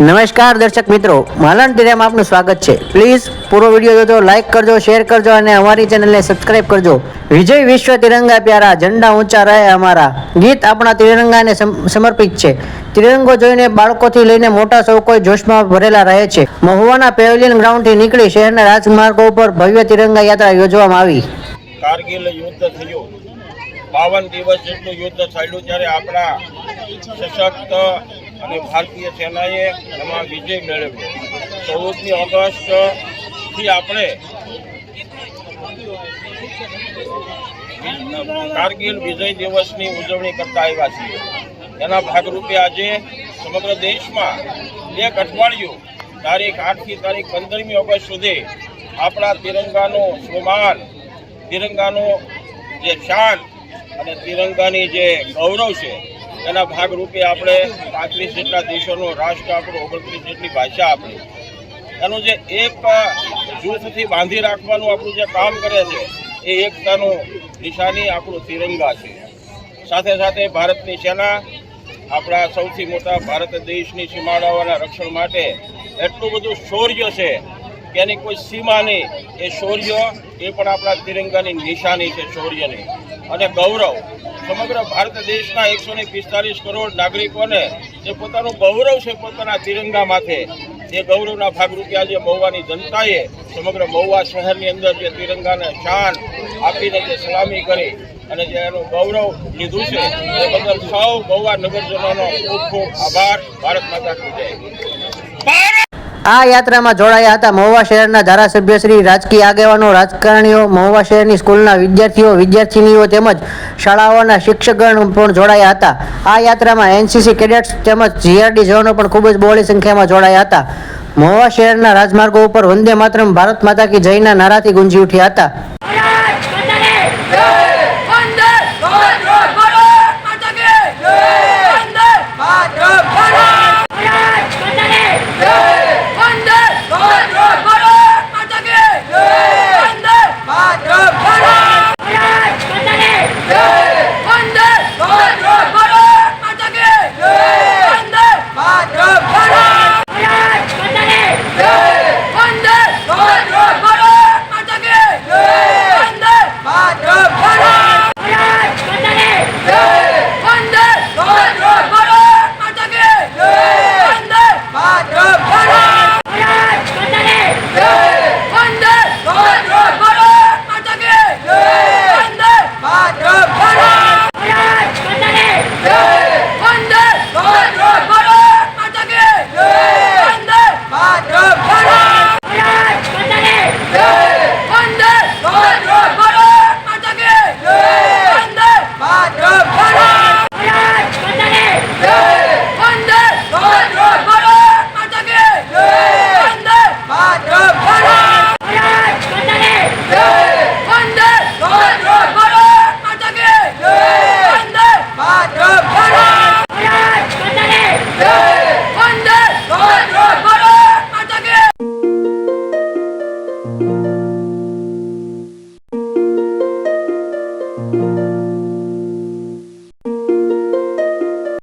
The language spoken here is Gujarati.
નમસ્કાર દર્શક મિત્રો, માલણ ટીરેમાં આપનું સ્વાગત છે. પ્લીઝ પૂરો વીડિયો જોજો લાઇક કરજો શેર કરજો અને અમારી ચેનલને સબસ્ક્રાઇબ કરજો. વિજય વિશ્વ તિરંગા પ્યારા, ઝંડા ઊંચા રહે અમારા. ગીત આપણા તિરંગાને સમ- સમર્પિત છે. તિરંગો જોઈને બાળકોથી લઈને મોટા સૌ કોઈ જોશમાં ભરેલા રહે છે. મહુવાના પેવેલિયન ગ્રાઉન્ડથી નીકળી શહેરના રાજમાર્ગો ઉપર ભવ્ય તિરંગા યાત્રા યોજવામાં આવી. કારગિલ યુદ્ધ થયું. બાવન દિવસ જેટલું યુદ્ધ થયેલું ત્યારે આપણા સશક્ત અને ભારતીય સેનાએ એમાં વિજય મેળવ્યો. ચૌદમી ઓગસ્ટથી આપણે કારગિલ વિજય દિવસની ઉજવણી કરતા આવ્યા છીએ. એના ભાગરૂપે આજે સમગ્ર દેશમાં એક અઠવાડિયું, તારીખ આઠથી તારીખ પંદરમી ઓગસ્ટ સુધી આપણા તિરંગાનું સ્વમાન, તિરંગાનું જે શાન અને તિરંગાની જે ગૌરવ છે એના ભાગરૂપે આપણે પાંત્રીસ જેટલા દેશોનું રાષ્ટ્ર આપણું ઓગણત્રીસ જેટલી ભાષા આપણી એનું જે એક જૂથથી બાંધી રાખવાનું આપણું જે કામ કરે છે, એ એકતાનું નિશાની આપણું તિરંગા છે. સાથે સાથે ભારતની સેના આપણા સૌથી મોટા ભારત દેશની સીમાડાઓના રક્ષણ માટે એટલું બધું શૌર્ય છે કે એની કોઈ સીમા નહીં. એ શૌર્ય એ પણ આપણા તિરંગાની નિશાની છે, શૌર્યની. અને ગૌરવ સમગ્ર ભારત દેશના એકસો ને પિસ્તાલીસ કરોડ નાગરિકોને જે પોતાનું ગૌરવ છે પોતાના તિરંગા માથે એ ગૌરવના ભાગરૂપે આજે મહુવાની જનતાએ સમગ્ર મહુવા શહેરની અંદર જે તિરંગાને શાન આપીને જે સલામી કરી અને જે એનું ગૌરવ લીધું છે, એ બદલ સૌ મહુવા નગરજનોનો ખૂબ ખૂબ આભાર. ભારત માતા જય. આ યાત્રામાં જોડાયા હતા મહુવા શહેરના ધારાસભ્ય શ્રી રાજકીય આગેવાનો, રાજકારણીઓ, મહુવા શહેરની સ્કૂલના વિદ્યાર્થીઓ, વિદ્યાર્થીનીઓ તેમજ શાળાઓના શિક્ષકગણ પણ જોડાયા હતા. આ યાત્રામાં એનસીસી કેડેટ્સ તેમજ જીઆરડી જવાનો પણ ખૂબ જ બહોળી સંખ્યામાં જોડાયા હતા. મહુવા શહેરના રાજમાર્ગો ઉપર વંદે માતરમ ભારત માતા કી જયના નારાથી ગુંજી ઉઠ્યા હતા. Vai, vai, vai!